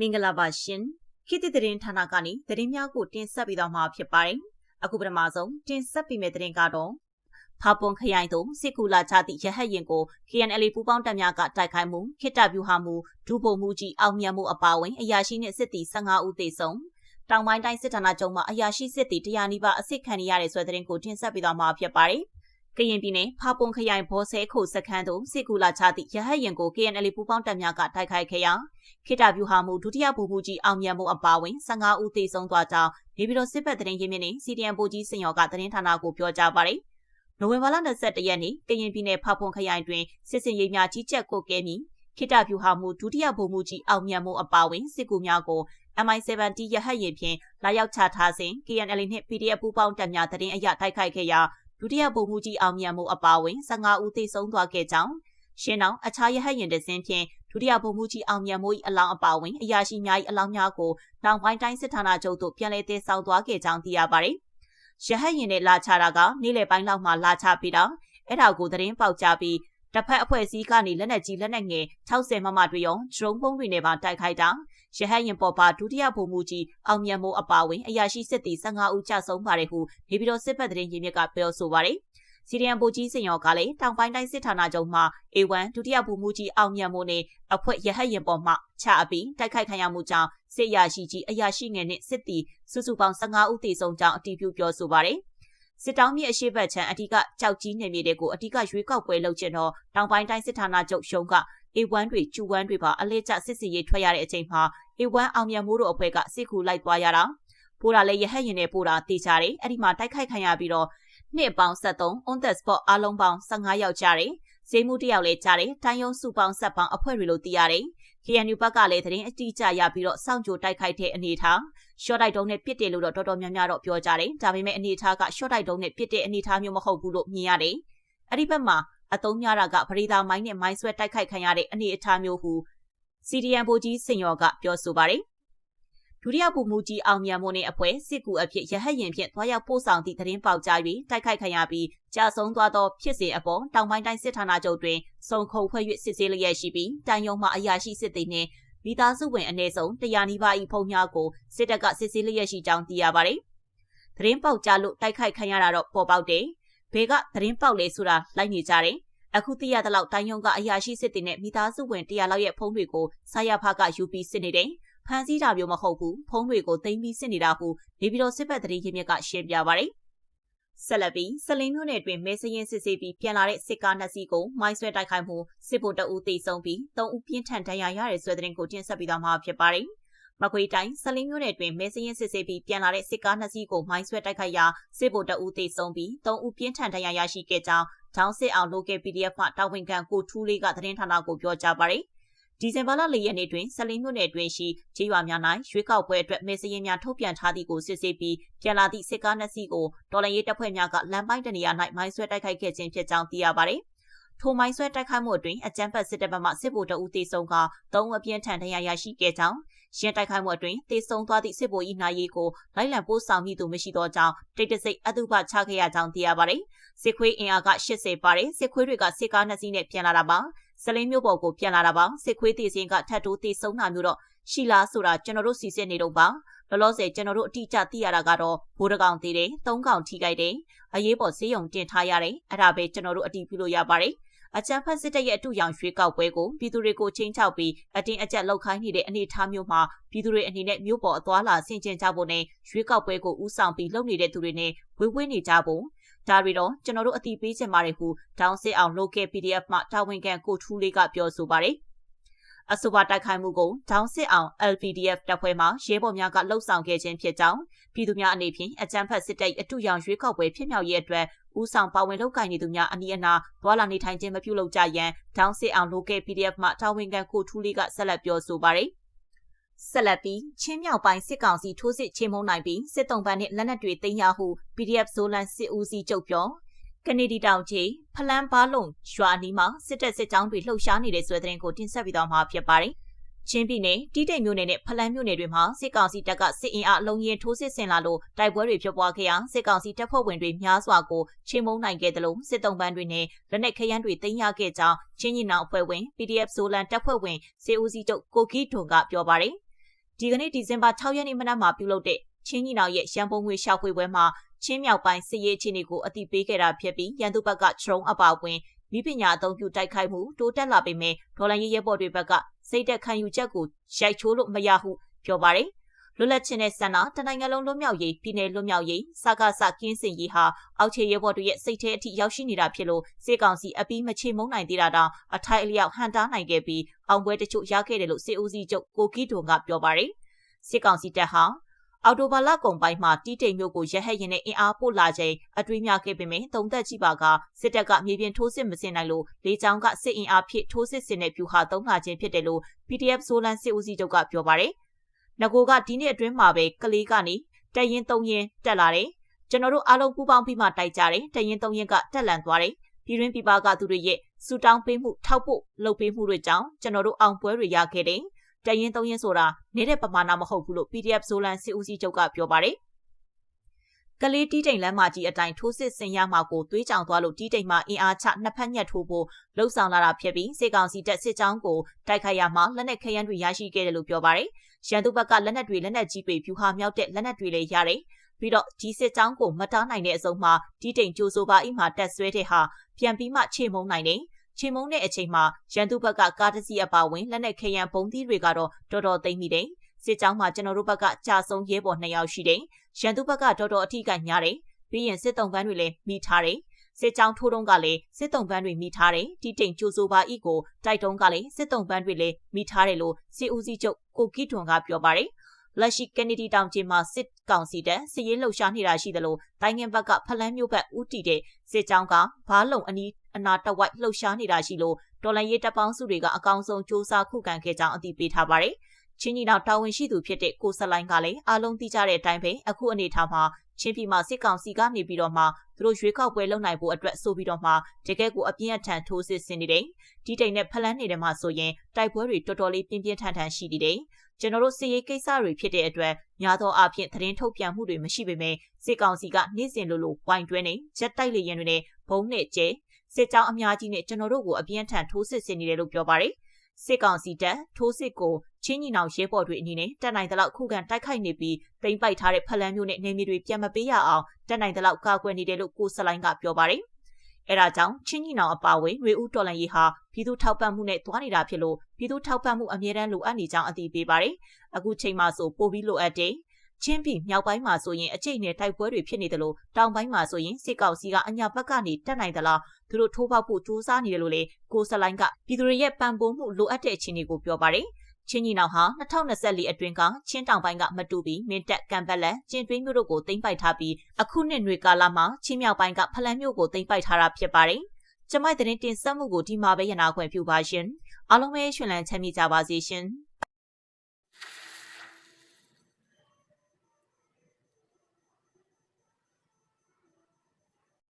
မင်္ဂလာပါရှင်ခေတ်သစ်သတင်းဌာနကနေသတင်းများကိုတင်ဆက်ပေးသွားမှာဖြစ်ပါတယ်အခုပထမဆုံးတင်ဆက်ပေးမယ့်သတင်းကတော့ဖာပွန်ခရိုင်သို့စစ်ကူလာချသည့်ရဟတ်ရင်ကို KNL ပူပေါင်းတပ်များကတိုက်ခိုက်မှုခိတ္တဗျူဟာမှုဒုဗိုလ်မှုကြီးအောင်မြတ်မှုအပါအဝင်အရာရှိနှင့်စစ်သည်15ဦးသေဆုံးတောင်ပိုင်းတိုင်းစစ်ဌာနချုပ်မှအရာရှိစစ်သည်တရားနီးပါးအစစ်ခံရတဲ့ဆွဲသတင်းကိုတင်ဆက်ပေးသွားမှာဖြစ်ပါတယ် ကရင်ပြည်နယ်ဖာပွန်ခရိုင်ဘောဆဲခုစခန်းသို့စစ်ကူလာချသည့်ရဟတ်ရင်ကို KNL ပူပေါင်းတပ်များကတိုက်ခိုက်ခဲ့ရာခိတဗျူဟာမှုဒုတိယဗိုလ်မှူးကြီးအောင်မြတ်မှုအပါအဝင်15ဦးသေဆုံးသွားကြောင်းနေပြည်တော်စစ်ဘက်သတင်းရင်းမြစ်နဲ့ CDN ဗိုလ်ကြီးစင်ရော်ကသတင်းဌာနကိုပြောကြားပါတယ်။နိုဝင်ဘာလ21ရက်နေ့ကရင်ပြည်နယ်ဖာပွန်ခရိုင်တွင်စစ်စင်ရေးများကြီးကြပ်ကိုကဲပြီးခိတဗျူဟာမှုဒုတိယဗိုလ်မှူးကြီးအောင်မြတ်မှုအပါအဝင်စစ်ကူများကို MI7T ရဟတ်ရင်ဖြင့်လာရောက်ချထားစဉ် KNL နှင့် PDF ပူးပေါင်းတပ်များတရင်အရတိုက်ခိုက်ခဲ့ရာ ဒုတိယဗိုလ်မှူးကြီးအောင်မြတ်မှုအပါအဝင်15ဦးသေဆုံးသွားခဲ့ကြောင်းရှင်းအောင်အခြားရဟတ်ရင်တစင်းဖြင့်ဒုတိယဗိုလ်မှူးကြီးအောင်မြတ်မိုး၏အလောင်းအပါအဝင်အရာရှိများ၏အလောင်းများကိုတောင်ပိုင်းတိုင်းစစ်ဌာနချုပ်သို့ပြန်လည်တည်ဆောက်သွားခဲ့ကြောင်းသိရပါတယ်။ရဟတ်ရင်နဲ့လာချတာကနေ့လယ်ပိုင်းလောက်မှလာချပြီးတော့အဲ့ဒါကိုသတင်းပေါက်ကြပြီးတစ်ဖက်အဖွဲ့အစည်းကနေလက်နက်ကြီးလက်နက်ငယ်60မမတွေရောဒရုန်းပုံးတွေနဲ့ပါတိုက်ခိုက်တာ ရဟတ်ရင်ပေါ်ပါဒုတိယဗိုလ်မှူးကြီးအောင်မြတ်မိုးအပါအဝင်အရာရှိစစ်သည်15ဦးကြဆုံးပါတယ်ဟုနေပြည်တော်စစ်ဘက်သတင်းရင်းမြစ်ကပြောဆိုပါတယ်။စီရီယံဗိုလ်ကြီးစင်ရောကလည်းတောင်ပိုင်းတိုင်းစစ်ဌာနချုပ်မှ A1 ဒုတိယဗိုလ်မှူးကြီးအောင်မြတ်မိုးနဲ့အဖွဲ့ရဟတ်ရင်ပေါ်မှချအပြီးတိုက်ခိုက်ခံရမှုကြောင့်စစ်ရရှိကြီးအရာရှိငယ်နဲ့စစ်တီစုစုပေါင်း15ဦးသေဆုံးကြောင်းအတည်ပြုပြောဆိုပါတယ်။ စစ်တောင်းမြစ်အရှိတ်ဘက်ချမ်းအဓိကကြောက်ကြီးနယ်မြေတွေကိုအဓိကရွေးကောက်ပွဲလုပ်ချင်တော့တောင်ပိုင်းတိုင်းစစ်ဌာနချုပ်ရှုံးက A1 တွေကျူ1တွေပါအလဲကျစစ်စီရေးထွက်ရတဲ့အချိန်မှာ A1 အောင်မြတ်မိုးတို့အဖွဲ့ကစစ်ကူလိုက်သွားရတာပိုးတာလည်းရဟတ်ရင်နဲ့ပိုးတာတေချာတယ်အဲ့ဒီမှာတိုက်ခိုက်ခံရပြီးတော့နှစ်ပေါင်း73 on the spot အားလုံးပေါင်း15ယောက်ကြတယ်ဈေးမှုတယောက်လည်းကြားတယ်။တိုင်းယုံစုပေါင်းဆက်ပေါင်းအဖွဲ့တွေလို့သိရတယ်။ KNU ဘက်ကလည်းသတင်းအတိအကျရပြီးတော့စောင့်ကြိုတိုက်ခိုက်တဲ့အနေထား။ short တိုက်တုံးနဲ့ပြစ်တယ်လို့တော့တော်တော်များများတော့ပြောကြတယ်။ဒါပေမဲ့အနေထားက short တိုက်တုံးနဲ့ပြစ်တဲ့အနေထားမျိုးမဟုတ်ဘူးလို့မြင်ရတယ်။အဲ့ဒီဘက်မှာအတုံးများတာကပရိသာမိုင်းနဲ့မိုင်းဆွဲတိုက်ခိုက်ခံရတဲ့အနေအထားမျိုးဟု CDN ဗိုလ်ကြီးစင်ရော်ကပြောဆိုပါတယ်။ ဒုတိယဗိုလ်မှူးကြီးအောင်မြတ်မိုးနဲ့အဖွဲ့စစ်ကူအဖြစ်ရဟတ်ရင်ဖြင့်သွားရောက်ပို့ဆောင်သည့်သတင်းပေါက်ကြား၍တိုက်ခိုက်ခံရပြီးကြာဆုံးသွားသောဖြစ်စဉ်အပေါ်တောင်ပိုင်းတိုင်းစစ်ဌာနချုပ်တွင်စုံခုံဖွဲ့၍စစ်ဆေးလျက်ရှိပြီးတိုင်ယုံမှအရာရှိစစ်သည်နှင့်မိသားစုဝင်အနည်းဆုံးတရားနီးပါး၏ဖုံများကိုစစ်တပ်ကစစ်ဆေးလျက်ရှိကြောင်းသိရပါသည်။သတင်းပေါက်ကြားလို့တိုက်ခိုက်ခံရတာတော့ပေါ်ပေါက်တယ်။ဘေကသတင်းပေါက်လေဆိုတာလိုက်နေကြတယ်။အခုသိရသလောက်တိုင်းယုံကအရာရှိစစ်သည်နဲ့မိသားစုဝင်တရားလောက်ရဲ့ဖုံးတွေကိုစာရဖကယူပြီးစစ်နေတယ်။ ဖမ်းဆီးတာမျိုးမဟုတ်ဘူးဖုံးတွေကိုသိမ်းပြီးစစ်နေတာဟုနေပြည်တော်စစ်ဘက်သတင်းရင်းမြစ်ကရှင်းပြပါရယ်ဆက်လက်ပြီးစလင်းမြို့နယ်တွင်မဲစရင်စစ်ဆေးပြီးပြန်လာတဲ့စစ်ကားနှစ်စီးကိုမိုင်းဆွဲတိုက်ခိုက်မှုစစ်ဗိုလ်တအူးတေဆုံးပြီး၃ဦးပြင်းထန်ဒဏ်ရာရတဲ့ဆွဲတဲ့ကိုတင်ဆက်ပြီးသားမှာဖြစ်ပါတယ်။မကွေးတိုင်းစလင်းမြို့နယ်တွင်မဲစရင်စစ်ဆေးပြီးပြန်လာတဲ့စစ်ကားနှစ်စီးကိုမိုင်းဆွဲတိုက်ခိုက်ရာစစ်ဗိုလ်တအူးတေဆုံးပြီး၃ဦးပြင်းထန်ဒဏ်ရာရရှိခဲ့ကြောင်းထောင်းစစ်အောင် local PDF မှတာဝန်ခံကိုထူးလေးကသတင်းဌာနကိုပြောကြားပါတယ်။ ဒီဇင်ဘာလ၄ရက်နေ့တွင်ဆလင်းမြို့နယ်တွင်ရှိခြေရွာများ၌ရွေးကောက်ပွဲအတွက်မဲစရင်များထုတ်ပြန်ထားသည့်ကိုစစ်ဆေးပြီးပြန်လာသည့်စစ်ကားနှစ်စီးကိုတော်လှန်ရေးတပ်ဖွဲ့များကလမ်းပိုင်းတနေရာ၌မိုင်းဆွဲတိုက်ခိုက်ခဲ့ခြင်းဖြစ်ကြောင်းသိရပါသည်။ထိုမိုင်းဆွဲတိုက်ခိုက်မှုအတွင်းအကြမ်းဖက်စစ်တပ်ဘက်မှစစ်ဗိုလ်တအူးတေဆုံးကသုံးအပြင်းထန်ဒဏ်ရာရရှိခဲ့ကြောင်းရင်တိုက်ခိုက်မှုအတွင်းတေဆုံးသွားသည့်စစ်ဗိုလ်၏နာရီကိုလိုက်လံပို့ဆောင်မိသူမရှိသောကြောင့်တိတ်တဆိတ်အတုပချခဲ့ရကြောင်းသိရပါတယ်။စစ်ခွေးအင်အားက80ပါတယ်စစ်ခွေးတွေကစစ်ကားနှစ်စီးနဲ့ပြန်လာတာပါ စလင်းမျိုးပေါ်ကိုပြန်လာတာပါစစ်ခွေးတည်စင်းကထတ်တိုးတည်ဆုံးတာမျိုးတော့ရှိလားဆိုတာကျွန်တော်တို့စီစစ်နေတော့ပါလောလောဆယ်ကျွန်တော်တို့အတိအကျသိရတာကတော့ဘိုးတကောင်သေးတယ်သုံးကောင်ထိခိုက်တယ်အရေးပေါ်ဆေးရုံတင်ထားရတယ်အဲ့ဒါပဲကျွန်တော်တို့အတိပြုလို့ရပါတယ်အကြံဖတ်စစ်တပ်ရဲ့အတူရောင်ရွှေကောက်ပွဲကိုပြည်သူတွေကိုချင်းချောက်ပြီးအတင်းအကျပ်လောက်ခိုင်းနေတဲ့အနေအထားမျိုးမှာပြည်သူတွေအနေနဲ့မြို့ပေါ်အသွားလာဆင်ကျင်ကြဖို့နဲ့ရွှေကောက်ပွဲကိုဥဆောင်ပြီးလုပ်နေတဲ့သူတွေနဲ့ဝေဝေးနေကြဖို့ ဒါတွေတော့ကျွန်တော်တို့အတိပေးချင်ပါတယ်ဟုဒေါင်းစစ်အောင် local PDF မှတာဝန်ခံကိုထူးလေးကပြောဆိုပါတယ်အဆိုပါတိုက်ခိုက်မှုကိုဒေါင်းစစ်အောင် LPDF တပ်ဖွဲ့မှရဲဘော်များကလှုပ်ဆောင်ခဲ့ခြင်းဖြစ်ကြောင်းပြည်သူများအနေဖြင့်အကြမ်းဖက်စစ်တပ်အထူးရောင်ရွေးကောက်ပွဲဖြစ်မြောက်ရေးအတွက်ဦးဆောင်ပါဝင်လုပ်ကိုင်နေသူများအနီးအနားသွာလာနေထိုင်ခြင်းမပြုလုပ်ကြရန်ဒေါင်းစစ်အောင် local PDF မှတာဝန်ခံကိုထူးလေးကဆက်လက်ပြောဆိုပါတယ် ဆက်လက်ပြီးချင်းမြောက်ပိုင်းစစ်ကောင်စီထိုးစစ်ချင်းမုံနိုင်ပြီးစစ်တုံးပန်းနဲ့လက်နက်တွေတင်ရဟု PDF ဇိုလန်စစ်ဦးစီးချုပ်ပြောကနေဒီတောင်ချေဖလန်ပါလုံရွာနီးမှာစစ်တပ်စစ်ကြောင်းတွေလှုပ်ရှားနေတဲ့ဆွဲတဲ့ကိုတင်ဆက်ပြီးတော့မှာဖြစ်ပါတယ်။ချင်းပြည်နယ်တိတိတ်မြို့နယ်နဲ့ဖလန်မြို့နယ်တွေမှာစစ်ကောင်စီတပ်ကစစ်အင်အားအလုံးရင်ထိုးစစ်ဆင်လာလို့တိုက်ပွဲတွေဖြစ်ပွားခဲ့ရာစစ်ကောင်စီတပ်ဖွဲ့ဝင်တွေများစွာကိုချင်းမုံနိုင်ခဲ့တယ်လို့စစ်တုံးပန်းတွေနဲ့လက်နက်ခရမ်းတွေတင်ရခဲ့ကြောင်းချင်းညီနောင်အဖွဲ့ဝင် PDF ဇိုလန်တပ်ဖွဲ့ဝင်စေဦးစီးချုပ်ကိုကီထွန်ကပြောပါတယ်။ ဒီကနေ့ဒီဇင်ဘာ6ရက်နေ့မနက်မှာပြုလုပ်တဲ့ချင်းညီနောင်ရဲ့ရန်ပုံငွေရှာဖွေပွဲမှာချင်းမြောက်ပိုင်းစစ်ရေးအခြေအနေကိုအတိပေးခဲ့တာဖြစ်ပြီးရန်သူဘက်ကထရုံအပါအဝင်မိပညာအသုံးပြုတိုက်ခိုက်မှုတိုးတက်လာပေမဲ့ဒေါ်လာရေးရဲဘော်တွေဘက်ကစိတ်သက်ခံယူချက်ကိုရိုက်ချိုးလို့မရဟုပြောပါတယ် လွတ်လပ်ခြင်းနဲ့ဆန္ဒတနိုင်ငံလုံးလွတ်မြောက်ရေးပြည်내လွတ်မြောက်ရေးစကားစကင်းစင်ရေးဟာအောက်ခြေရဲဘော်တွေရဲ့စိတ်ထဲအထိရောက်ရှိနေတာဖြစ်လို့စေကောင်စီအပီးမချေမုန်းနိုင်သေးတာတောင်အထိုက်အလျောက်ဟန်တားနိုင်ခဲ့ပြီးအောင်ပွဲတချို့ရခဲ့တယ်လို့စေဦးစီးချုပ်ကိုကီဒွန်ကပြောပါတယ်စေကောင်စီတပ်ဟာအော်တိုဘာလကုန်ပိုင်းမှာတီးတိမ်မျိုးကိုရဟက်ရင်နဲ့အင်အားပို့လာချိန်အတွေးများခဲ့ပေမဲ့သုံးသက်ကြည့်ပါကစစ်တပ်ကမြေပြင်ထိုးစစ်မစင်နိုင်လို့လေကြောင်းကစစ်အင်အားဖြင့်ထိုးစစ်ဆင်တဲ့ပြူဟာသုံးလာခြင်းဖြစ်တယ်လို့ PDF ဇိုလန်စစ်ဦးစီးချုပ်ကပြောပါတယ်။ ငကိုကဒီနေ့အတွင်းမှာပဲကလေးကနေတရင်၃ရင်တက်လာတယ်။ကျွန်တော်တို့အားလုံးပူးပေါင်းပြီးမှတိုက်ကြတယ်။တရင်၃ရင်ကတက်လန်သွားတယ်။ပြည်တွင်းပြည်ပကသူတွေရဲ့စူတောင်းပေးမှုထောက်ဖို့လုပ်ပေးမှုတွေကြောင့်ကျွန်တော်တို့အောင်ပွဲတွေရခဲ့တယ်။တရင်သုံးရင်ဆိုတာနေတဲ့ပမာဏမဟုတ်ဘူးလို့ PDF ဇိုလန်စစ်ဦးစီးချုပ်ကပြောပါတယ် ကလေးတီးတိမ်လမ်းမကြီးအတိုင်းထိုးစစ်ဆင်ရမှာကိုသွေးကြောင်သွားလို့တီးတိမ်မှာအင်အားချနှစ်ဖက်ညက်ထိုးဖို့လှုံ့ဆော်လာတာဖြစ်ပြီးစေကောင်စီတပ်စစ်ကြောင်းကိုတိုက်ခိုက်ရမှာလက်နက်ခဲယမ်းတွေရရှိခဲ့တယ်လို့ပြောပါတယ်။ရန်သူဘက်ကလက်နက်တွေလက်နက်ကြီးတွေဖြူဟာမြောက်တဲ့လက်နက်တွေလည်းရတယ်။ပြီးတော့ဒီစစ်ကြောင်းကိုမတားနိုင်တဲ့အစုံမှာတီးတိမ်ကြိုးဆိုပါအိမ်မှာတက်ဆွဲတဲ့ဟာပြန်ပြီးမှခြေမုံနိုင်တယ်။ချေမုံတဲ့အချိန်မှာရန်သူဘက်ကကားတစ်စီးအပါဝင်လက်နက်ခဲယံပုံသီးတွေကတော့တော်တော်သိမ့်မိတယ်။ စစ်ကြောင်းမှာကျွန်တော်တို့ဘက်ကကြာဆုံးရဲဘော်2ယောက်ရှိတယ်။ရန်သူဘက်ကတော်တော်အထိကညားတယ်။ပြီးရင်စစ်တုံးပန်းတွေလည်းမိထားတယ်။စစ်ကြောင်းထိုးတုံးကလည်းစစ်တုံးပန်းတွေမိထားတယ်။တီတိမ်ကျိုးဆိုပါဤကိုတိုက်တုံးကလည်းစစ်တုံးပန်းတွေလည်းမိထားတယ်လို့စီဦးစီးချုပ်ကိုကီထွန်ကပြောပါတယ်။လက်ရှိကနေဒီတောင်ကျင်းမှာစစ်ကောင်စီတပ်စစ်ရေးလှုပ်ရှားနေတာရှိသလိုတိုင်းငင်ဘက်ကဖလန်းမျိုးဘက်ဦးတည်တဲ့စစ်ကြောင်းကဘားလုံအနီးအနာတဝိုက်လှုပ်ရှားနေတာရှိလို့တော်လန်ရေးတပ်ပေါင်းစုတွေကအကောင်ဆုံးစ조사ခုခံခဲ့ကြောင်းအသိပေးထားပါတယ်။ ချင်းကြီးနောက်တာဝန်ရှိသူဖြစ်တဲ့ကိုဆက်လိုင်းကလည်းအားလုံးသိကြတဲ့အတိုင်းပဲအခုအနေထားမှာချင်းပြည်မှာစစ်ကောင်စီကနေပြီးတော့မှသူတို့ရွေးကောက်ပွဲလုပ်နိုင်ဖို့အတွက်ဆိုပြီးတော့မှတကယ်ကိုအပြင်းအထန်ထိုးစစ်ဆင်နေတယ်။ဒီတိမ်နဲ့ဖလန်းနေတယ်မှာဆိုရင်တိုက်ပွဲတွေတော်တော်လေးပြင်းပြင်းထန်ထန်ရှိနေတယ်။ကျွန်တော်တို့စစ်ရေးကိစ္စတွေဖြစ်တဲ့အတွက်များသောအားဖြင့်သတင်းထုတ်ပြန်မှုတွေမရှိပေမဲ့စစ်ကောင်စီကနေ့စဉ်လိုလိုဝိုင်းတွဲနေရက်တိုက်လေရင်တွေနဲ့ဘုံနဲ့ကျဲစစ်ကြောင်းအများကြီးနဲ့ကျွန်တော်တို့ကိုအပြင်းထန်ထိုးစစ်ဆင်နေတယ်လို့ပြောပါတယ်။စစ်ကောင်စီတပ်ထိုးစစ်ကို ချင်းညီနောင်ရဲဘော်တွေအနေနဲ့တက်နိုင်တဲ့လောက်ခုခံတိုက်ခိုက်နေပြီးတိမ့်ပိုက်ထားတဲ့ဖလန်းမျိုးနဲ့နေမြေတွေပြန်မပေးရအောင်တက်နိုင်တဲ့လောက်ကာကွယ်နေတယ်လို့ကိုစလိုင်းကပြောပါတယ်။အဲဒါကြောင့်ချင်းညီနောင်အပါဝင်ရွေဦးတော်လန်ရေးဟာပြည်သူထောက်ပံ့မှုနဲ့တွားနေတာဖြစ်လို့ပြည်သူထောက်ပံ့မှုအမြဲတမ်းလိုအပ်နေကြောင်းအသိပေးပါတယ်။အခုချိန်မှဆိုပိုပြီးလိုအပ်တယ်။ချင်းပြည်မြောက်ပိုင်းမှာဆိုရင်အကျိတ်နဲ့တိုက်ပွဲတွေဖြစ်နေတယ်လို့တောင်ပိုင်းမှာဆိုရင်စစ်ကောင်စီကအညာဘက်ကနေတက်နိုင်သလားသူတို့ထိုးပေါက်ဖို့စူးစမ်းနေတယ်လို့လေကိုစလိုင်းကပြည်သူတွေရဲ့ပံ့ပိုးမှုလိုအပ်တဲ့အခြေအနေကိုပြောပါတယ် ချင်းညီနောင်ဟာ2024အတွင်းကချင်းတောင်ပိုင်းကမတူပြီးမင်းတက်ကံပက်လက်ကျင်းတွင်းမြို့တို့ကိုတင်ပိုက်ထားပြီးအခုနှစ်နွေကာလမှာချင်းမြောက်ပိုင်းကဖလန်းမြို့ကိုတင်ပိုက်ထားတာဖြစ်ပါတယ်။ကျမတဲ့တင်ဆက်မှုကိုဒီမှာပဲရနာခွင့်ပြုပါရှင်။အားလုံးပဲရှင်လန်းချမ်းမြေ့ကြပါစေရှင်။